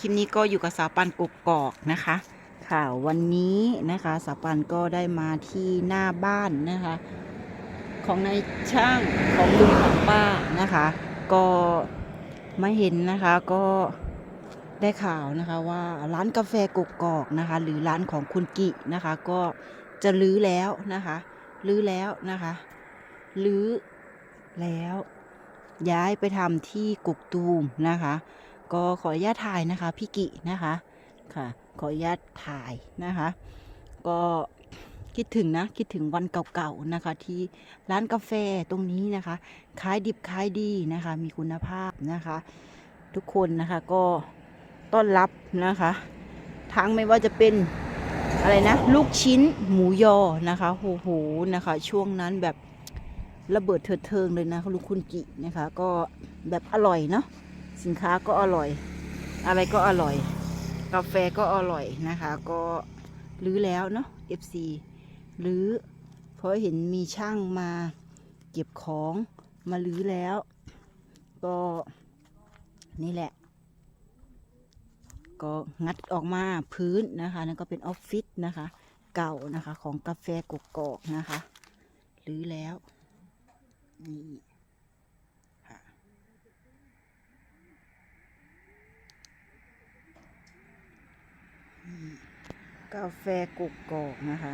คลิปนี้ก็อยู่กับสาวปันกกกอกนะคะ ค่ะวันนี้นะคะสาวปันก็ได้มาที่หน้าบ้านนะคะ ของนายช่างของลุงของป้านะคะ ก็มาเห็นนะคะก็ได้ข่าวนะคะว่าร้านกาแฟกกกอกนะคะ หรือร้านของคุณกินะคะ ก็จะรื้อแล้วนะคะรื้อแล้วนะคะรื้อแล้วย้ายไปทำที่กกตูมนะคะ ก็ขออนุญาตถ่ายนะคะพี่กินะคะค่ะ ขออนุญาตถ่ายนะคะ ก็คิดถึงนะคิดถึงวันเก่าๆนะคะ ที่ร้านกาแฟตรงนี้นะคะขายดิบขายดีนะคะ มีคุณภาพนะคะ ทุกคนนะคะก็ต้อนรับนะคะทั้งไม่ว่าจะเป็นอะไรนะ ลูกชิ้นหมูยอนะคะโอ้โหนะคะ ช่วงนั้นแบบระเบิดเถิดเทิงเลยนะคุณกินะคะ ก็แบบอร่อยเนาะ สินค้าก็อร่อย อะไรก็อร่อย กาแฟก็อร่อยนะคะ ก็รื้อแล้วเนาะ FC รื้อเพราะเห็นมีช่างมาเก็บของมารื้อแล้ว ก็นี่แหละ ก็งัดออกมาพื้นนะคะนั่นก็เป็นออฟฟิศนะคะ เก่านะคะของกาแฟกกอกนะคะรื้อแล้วนี่ค่ะนี่ กาแฟกกอกนะคะ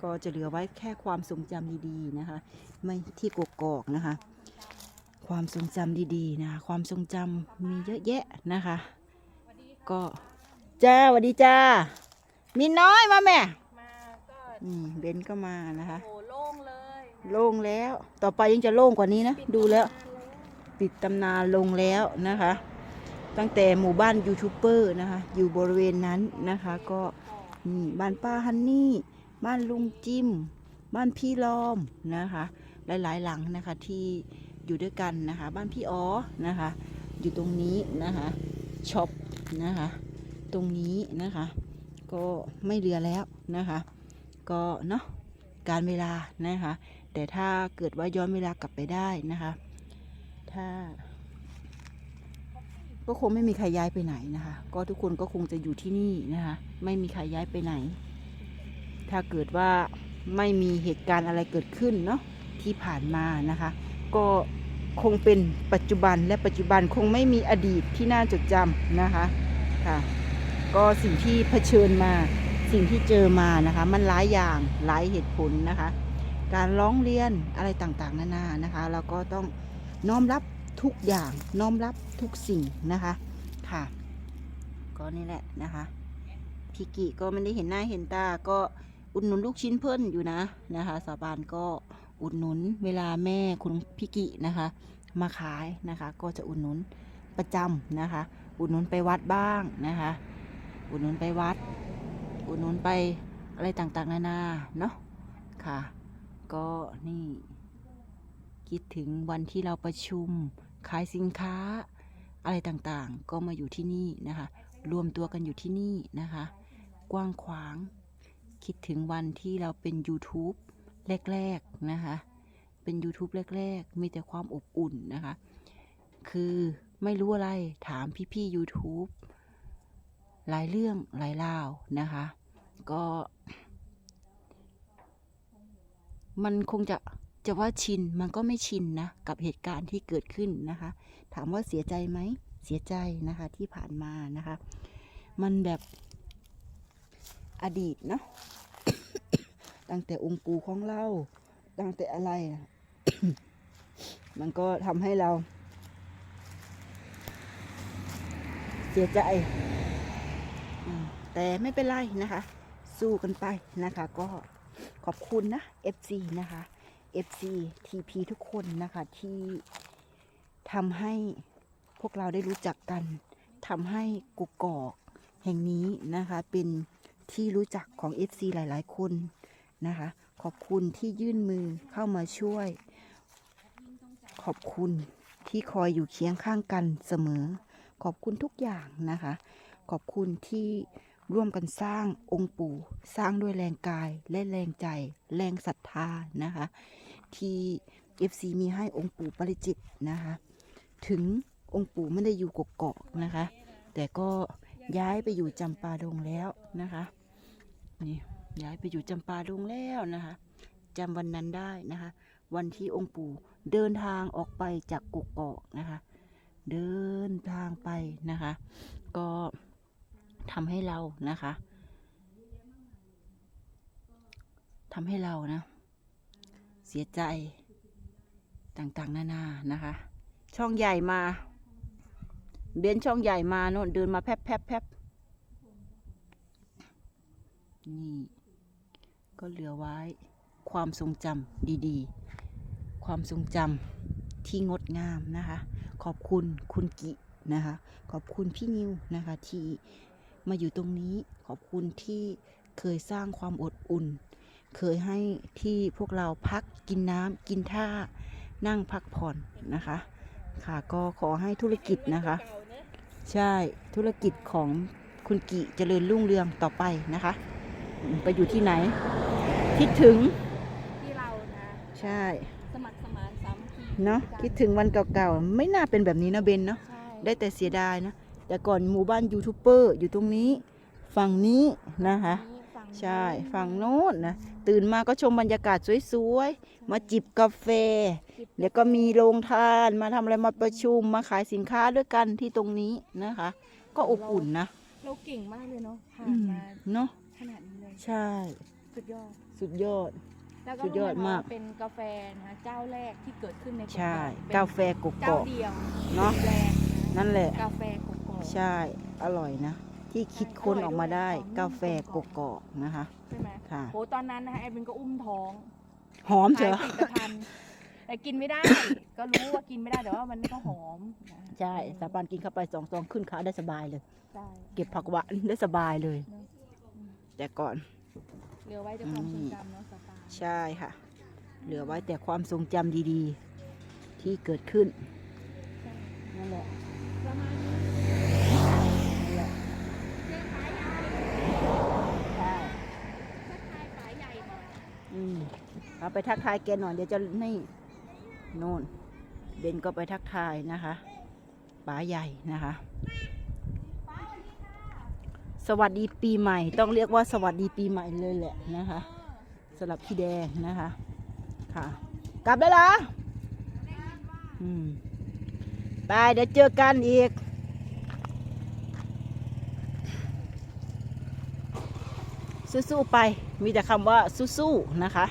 ก็จะเหลือไว้แค่ความทรงจำดีๆนะคะ ไม่ที่กกอกนะคะ ความทรงจำดีๆนะคะความทรงจำมีเยอะแยะนะคะ ก็จ้าสวัสดีจ้า มีน้อยมาแม่มาก็อืมเบนก็มานะคะโหโล่งเลย โล่งแล้ว ต่อไปยังจะโล่งกว่านี้นะ ดูแล้ว ปิดตำนานลงแล้วนะคะ ตั้งแต่หมู่บ้านยูทูบเบอร์นะคะ อยู่บริเวณนั้นนะคะ ก็นี่บ้านป้าฮันนี่ บ้านลุงจิม บ้านพี่ลอมนะคะ หลายๆ หลังนะคะที่อยู่ด้วยกันนะคะ บ้านพี่อ๋อนะคะ อยู่ตรงนี้นะคะช็อปนะคะ ตรงนี้นะคะ ก็ไม่เหลือแล้วนะคะ ก็เนาะการเวลานะคะ แต่ถ้าเกิดว่าย้อนเวลากลับไปได้นะคะ ถ้า ก็คงไม่มีใครย้ายไปไหนนะคะ ก็ทุกคนก็คงจะอยู่ที่นี่นะคะ ไม่มีใครย้ายไปไหน ถ้าเกิดว่าไม่มีเหตุการณ์อะไรเกิดขึ้นเนาะที่ผ่านมานะคะ ก็คงเป็นปัจจุบันและปัจจุบันคงไม่มีอดีตที่น่าจดจำนะคะค่ะ ก็สิ่งที่เผชิญมาสิ่งที่เจอมานะคะ มันหลายอย่างหลายเหตุผลนะคะ การร้องเรียนอะไรต่างๆ นานานะคะเราก็ต้อง น้อมรับทุกอย่างน้อมรับทุกสิ่งนะคะค่ะ ก็นี่แหละนะคะพี่กิก็ไม่ได้เห็นหน้าเห็นตาก็อุดหนุนลูกชิ้นเพิ่นอยู่นะนะคะสาบานก็อุดหนุนเวลาแม่คุณพี่กินะคะ มาขายนะคะ ก็จะอุดหนุนประจำนะคะ อุดหนุนไปวัดบ้างนะคะ อุดหนุนไปวัด อุดหนุนไปอะไรต่างๆ นานาเนาะค่ะ ก็นี่ คิดถึงวันที่เราประชุม ขายสินค้า อะไรต่างๆ ก็มาอยู่ที่นี่นะคะ รวมตัวกันอยู่ที่นี่นะคะ กว้างขวาง คิดถึงวันที่เราเป็น YouTube แรกๆนะคะ เป็น YouTube แรก ๆ มีแต่ความอบอุ่นนะคะ คือไม่รู้อะไรถามพี่ๆ YouTube หลายเรื่องหลายราวนะคะ ก็ มันคงจะ จะว่าชินมันก็ไม่ชินนะกับเหตุการณ์ที่เกิดขึ้นนะคะ ถามว่าเสียใจไหมเสียใจนะคะที่ผ่านมานะคะ มันแบบอดีตเนาะตั้งแต่องค์ปูของเราตั้งแต่อะไรอะมันก็ทำให้เรา เสียใจแต่ไม่เป็นไรนะคะ สู้กันไปนะคะ ก็ขอบคุณนะ FC นะคะ FC TP ทุกคนนะคะที่ทำให้พวกเราได้รู้จักกันทำให้กุกกอกแห่งนี้นะคะ เป็นที่รู้จักของ FC หลาย ๆ คนนะคะ ขอบคุณที่ยื่นมือเข้ามาช่วย ขอบคุณที่คอยอยู่เคียงข้างกันเสมอ ขอบคุณทุกอย่างนะคะ ขอบคุณที่ ร่วมกันสร้างองค์ปู่สร้างด้วยแรงกายและแรงใจ แรงศรัทธานะคะ ที่ FC มีให้องค์ปู่ปริจิตนะคะ ถึงองค์ปู่ไม่ได้อยู่กกอกนะคะ แต่ก็ย้ายไปอยู่จำปาดงแล้วนะคะนี่ย้ายไปอยู่จำปาดงแล้วนะคะจำวันนั้นได้นะคะ วันที่องค์ปู่เดินทางออกไปจากกกอกนะคะ เดินทางไปนะคะ ก็ ทำให้เรานะคะทำให้เรานะ เสียใจต่างๆ นานานะคะ ช่องใหญ่มา เบนช่องใหญ่มาโน่นเดินมาแพบแพบแพบนี่ก็เหลือไว้ความทรงจำดีๆ ความทรงจำที่งดงามนะคะ ขอบคุณคุณกินะคะ ขอบคุณพี่นิวนะคะที่ มาอยู่ตรงนี้ขอบคุณที่เคยสร้างความอดอุ่น เคยให้ที่พวกเราพักกินน้ำกินท่านั่งพักผ่อนนะคะ ค่ะก็ขอให้ธุรกิจนะคะ ใช่ธุรกิจของคุณกิเจริญรุ่งเรืองต่อไปนะคะอืมไปอยู่ที่ไหน คิดถึงที่เรานะใช่สมัครสมานสามัคคีเนาะกัคิดถึงวันเก่าๆ ไม่น่าเป็นแบบนี้นะเบนเนาะใช่ได้แต่เสียดายนะ แต่ก่อนหมู่บ้านยูทูบเบอร์อยู่ตรงนี้ ฝั่งนี้นะคะฝั่งนี้ใช่ฝั่งโน้นนะตื่นมาก็ชมบรรยากาศสวยๆ มาจิบกาแฟจิบเดี๋ยวก็มีโรงทานมาทำอะไรมาประชุมมาขายสินค้าด้วยกันที่ตรงนี้นะคะ ก็อบอุ่นนะ เราเก่งมากเลยเนาะผ่าอืนมมาเนาะขนาดนี้เลยใช่ สุดยอดสุดยอด แล้วก็สุดยอดมาก เป็นกาแฟนะคะเจ้าแรกที่เกิดขึ้นในใช่เป็นกาแฟกกเจ้าอกเดียวเนาะแรกนั่นแหละ กาแฟกกอก ใช่อร่อยนะ ที่คิดค้นออกมาได้กาแฟกกอกนะคะ ใช่ไหมค่ะ โหตอนนั้นนะคะแอดมินก็อุ้มท้องหอมเถขายอะผลิตภัณฑ์แต่กินไม่ได้ ก็รู้ว่ากินไม่ได้แต่ว่ามันก็หอมนะใช่สาปานกินเข้าไปสองซองขึ้นขาได้สบายเลย ใช่เก็บผักหวานได้สบายเลยเนอะอืมแต่ก่อนเหลือไว้ด้วยความทรงจำเนาะสตาร์ใช่ค่ะ เหลือไว้แต่ความทรงจำดีๆ ที่เกิดขึ้นใช่นั่นแหละ ประมาณนี้ นั่นแหละ เจ๊ขายใหญ่ ใช่ ถ้าขายขายใหญ่หน่อย อืมเอา ไปทักทายแกหน่อยเดี๋ยวจะนี่โน่นเบนก็ไปทักทายนะคะป๋าใหญ่นะคะ สวัสดีปีใหม่ ต้องเรียกว่าสวัสดีปีใหม่เลยแหละนะคะสำหรับพี่แดงนะคะ ค่ะ กลับได้วเหรออืมไปเดี๋ยวเจอกันอีกสู้ๆไป มีแต่คำว่าสู้ๆนะคะ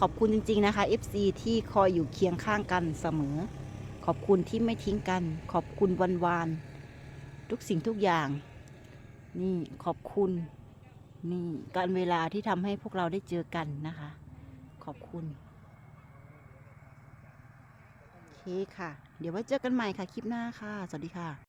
ขอบคุณจริง ๆ นะคะ FC ที่คอยอยู่เคียงข้างกันเสมอ ขอบคุณที่ไม่ทิ้งกัน ขอบคุณวันวาน ทุกสิ่งทุกอย่าง นี่ขอบคุณ นี่การเวลาที่ทำให้พวกเราได้เจอกันนะคะ ขอบคุณโอเคค่ะ เดี๋ยวไว้เจอกันใหม่ค่ะคลิปหน้าค่ะ สวัสดีค่ะ